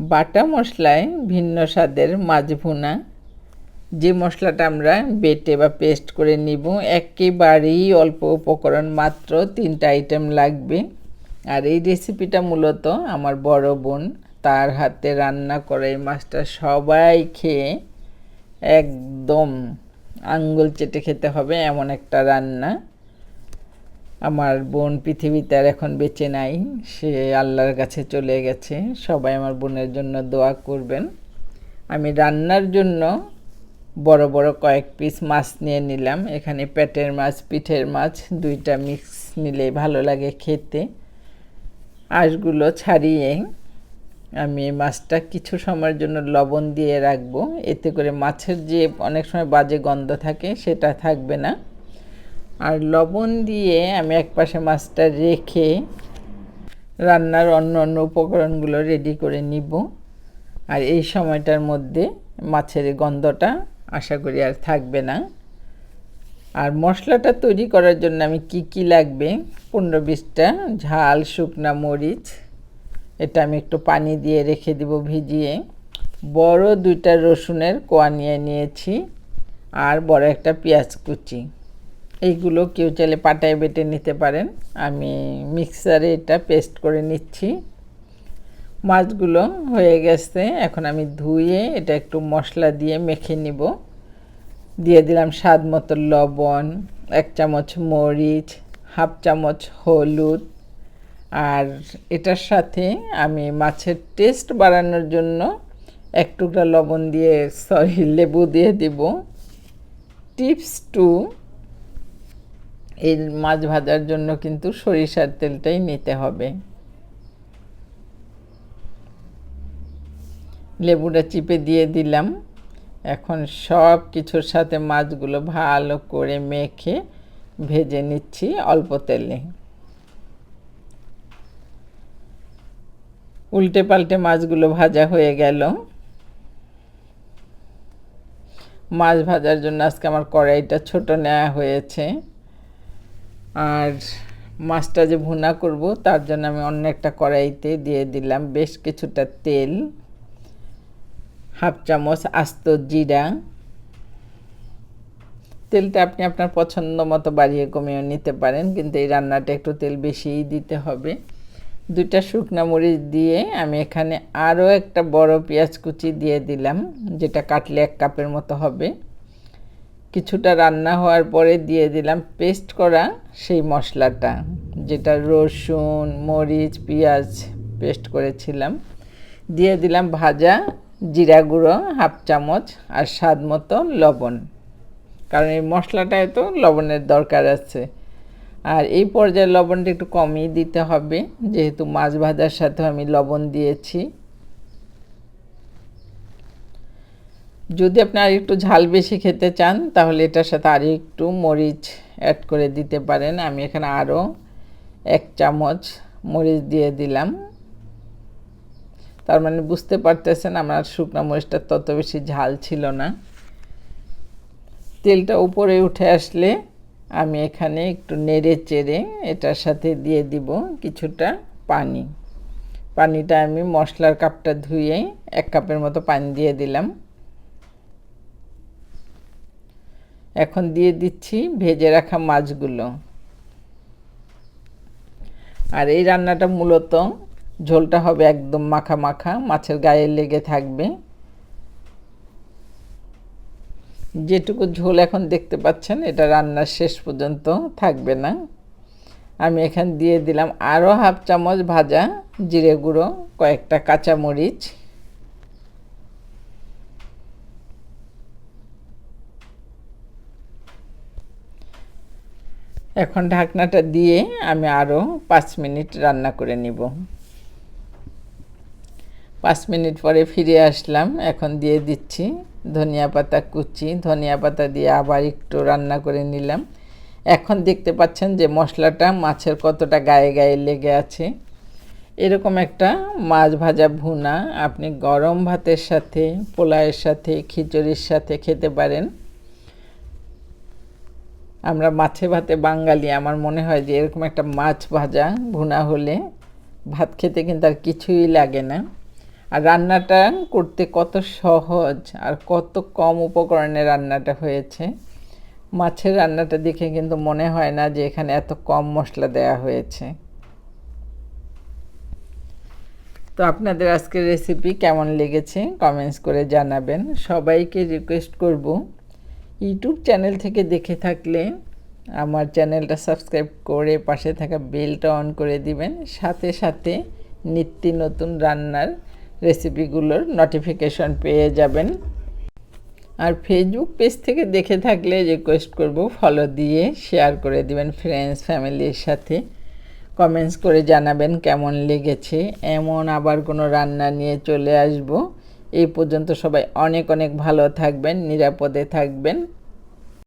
বাটা মশলায় ভিন্ন স্বাদের মাছ ভুনা। যে মশলাটা আমরা বেটে বা পেস্ট করে নিব, একেবারেই অল্প উপকরণ মাত্র তিনটা আইটেম লাগবে। আর এই রেসিপিটা মূলত আমার বড় বোন তার হাতে রান্না করে এই মাছটা সবাই খেয়ে একদম আঙ্গুল চেটে খেতে হবে এমন একটা রান্না। আমার বোন পৃথিবীতে আর এখন বেঁচে নাই, সে আল্লাহর কাছে চলে গেছে, সবাই আমার বোনের জন্য দোয়া করবেন। আমি রান্নার জন্য বড় বড় কয়েক পিস মাছ নিয়ে নিলাম, এখানে পেটের মাছ, পিঠের মাছ, দুইটা মিক্স নিলে ভালো লাগে খেতে। আঁশগুলো ছাড়িয়ে আমি মাছটা কিছু সময়ের জন্য লবণ দিয়ে রাখব, এতে করে মাছের যে অনেক সময় বাজে গন্ধ থাকে, সেটা থাকবে না। আর লবণ দিয়ে আমি এক পাশে মাছটা রেখে রান্নার অন্য অন্য উপকরণগুলো রেডি করে নিব। আর এই সময়টার মধ্যে মাছের গন্ধটা আশা করি আর থাকবে না। আর মশলাটা তৈরি করার জন্য আমি কি কি লাগবে? পনেরো বিশটা ঝাল, শুকনা মরিচ, এটা আমি একটু পানি দিয়ে রেখে দিব ভিজিয়ে। বড় দুইটা রসুনের কোয়া নিয়ে নিয়েছি। আর বড় একটা পেঁয়াজ কুচি। এইগুলো কেউ চাইলে পাটায় বেটে নিতে পারেন। আমি মিক্সারে এটা পেস্ট করে নিচ্ছি। মাছগুলো হয়ে গেছে। এখন আমি ধুয়ে এটা একটু মশলা দিয়ে মেখে নিব। দিয়ে দিলাম স্বাদ মতো লবণ, এক চামচ মরিচ, হাফ চামচ হলুদ। আর এটার সাথে আমি মাছের টেস্ট বাড়ানোর জন্য এক টুকরা লবণ দিয়ে সরি লেবু দিয়ে দিব। টিপস টু এই মাছ ভাজার জন্য কিন্তু সরিষার তেলটাই নিতে হবে। লেবুটা চিপে দিয়ে দিলাম। এখন সব কিছুর সাথে মাছগুলো ভালো করে মেখে ভেজে নিচ্ছি অল্প তেলে। উল্টে পাল্টে মাছগুলো ভাজা হয়ে গেল। মাছ ভাজার জন্য আজকে আমার কড়াইটা ছোট নেওয়া হয়েছে। আর মাছটা যে ভুনা করব, তার জন্য আমি অন্য একটা কড়াইতে দিয়ে দিলাম বেশ কিছুটা তেল। হাফ চামচ আস্ত জিরা। তেলটা আপনি আপনার পছন্দ মতো বাড়িয়ে কমিয়ে নিতে পারেন, কিন্তু এই রান্নাটা একটু তেল বেশিই দিতে হবে। দুইটা শুকনো মরিচ দিয়ে আমি এখানে আরও একটা বড় পেঁয়াজ কুচি দিয়ে দিলাম, যেটা কাটলে এক কাপের মতো হবে। কিছুটা রান্না হওয়ার পরে দিয়ে দিলাম পেস্ট করা সেই মশলাটা, যেটা রসুন, মরিচ, পেঁয়াজ পেস্ট করেছিলাম। দিয়ে দিলাম ভাজা জিরা গুঁড়ো হাফ চামচ আর স্বাদ মতো লবণ, কারণ এই মশলাটায় তো লবণের দরকার আছে। আর এই পর্যায়ে লবণটা একটু কমই দিতে হবে, যেহেতু মাছ ভাজার সাথে আমি লবণ দিয়েছি। যদি আপনি আর একটু ঝাল বেশি খেতে চান, তাহলে এটার সাথে আর একটু মরিচ অ্যাড করে দিতে পারেন। আমি এখানে আরও এক চামচ মরিচ দিয়ে দিলাম। তার মানে বুঝতে পারতেছেন আমার শুকনো মরিচটা তত বেশি ঝাল ছিল না। তেলটা উপরে উঠে আসলে আমি এখানে একটু নেড়ে চেড়ে এটার সাথে দিয়ে দিব কিছুটা পানি। পানিটা আমি মশলার কাপটা ধুয়ে এক কাপের মতো পানি দিয়ে দিলাম। এখন দিয়ে দিচ্ছি ভেজে রাখা মাছগুলো। আর এই রান্নাটা মূলত ঝোলটা হবে একদম মাখা মাখা, মাছের গায়ে লেগে থাকবে। যেটুকু ঝোল এখন দেখতে পাচ্ছেন, এটা রান্নার শেষ পর্যন্ত থাকবে না। আমি এখানে দিয়ে দিলাম আরও হাফ চামচ ভাজা জিরে গুঁড়ো, কয়েকটা কাঁচামরিচ। এখন ঢাকনাটা দিয়ে আমি আরও পাঁচ মিনিট রান্না করে নিব। পাঁচ মিনিট পরে ফিরে আসলাম, এখন দিয়ে দিচ্ছি ধনিয়া পাতা কুচি। ধনিয়া পাতা দিয়ে আবার একটু রান্না করে নিলাম। এখন দেখতে পাচ্ছেন যে মশলাটা মাছের কতটা গায়ে গায়ে লেগে আছে। এরকম একটা মাছ ভাজা ভুনা আপনি গরম ভাতের সাথে, পোলাওয়ের সাথে, খিচুড়ির সাথে খেতে পারেন। আমরা মাছে ভাতে বাঙালি, আমার মনে হয় যে এরকম একটা মাছ ভাজা ভুনা হলে ভাত খেতে কিন্তু আর কিছুই লাগে না। আর রান্নাটা করতে কত সহজ আর কত কম উপকরণে রান্নাটা হয়েছে। মাছের রান্নাটা দেখে কিন্তু মনে হয় না যে এখানে এত কম মশলা দেয়া হয়েছে। তো আপনাদের আজকের রেসিপি কেমন লেগেছে? কমেন্টস করে জানাবেন। সবাইকে রিকোয়েস্ট করব ইউটিউব চ্যানেল থেকে দেখে থাকলে আমার চ্যানেলটা সাবস্ক্রাইব করে পাশে থাকা বেলটা অন করে দিবেন সাথে সাথে নিত্য নতুন রান্নার রেসিপিগুলোর নোটিফিকেশন পেয়ে যাবেন আর ফেসবুক পেজ থেকে দেখে থাকলে রিকোয়েস্ট করব ফলো দিয়ে শেয়ার করে দিবেন ফ্রেন্ডস ফ্যামিলির সাথে কমেন্টস করে জানাবেন কেমন লেগেছে এমন আবার কোনো রান্না নিয়ে চলে আসব এই পর্যন্ত সবাই অনেক অনেক ভালো থাকবেন নিরাপদে থাকবেন।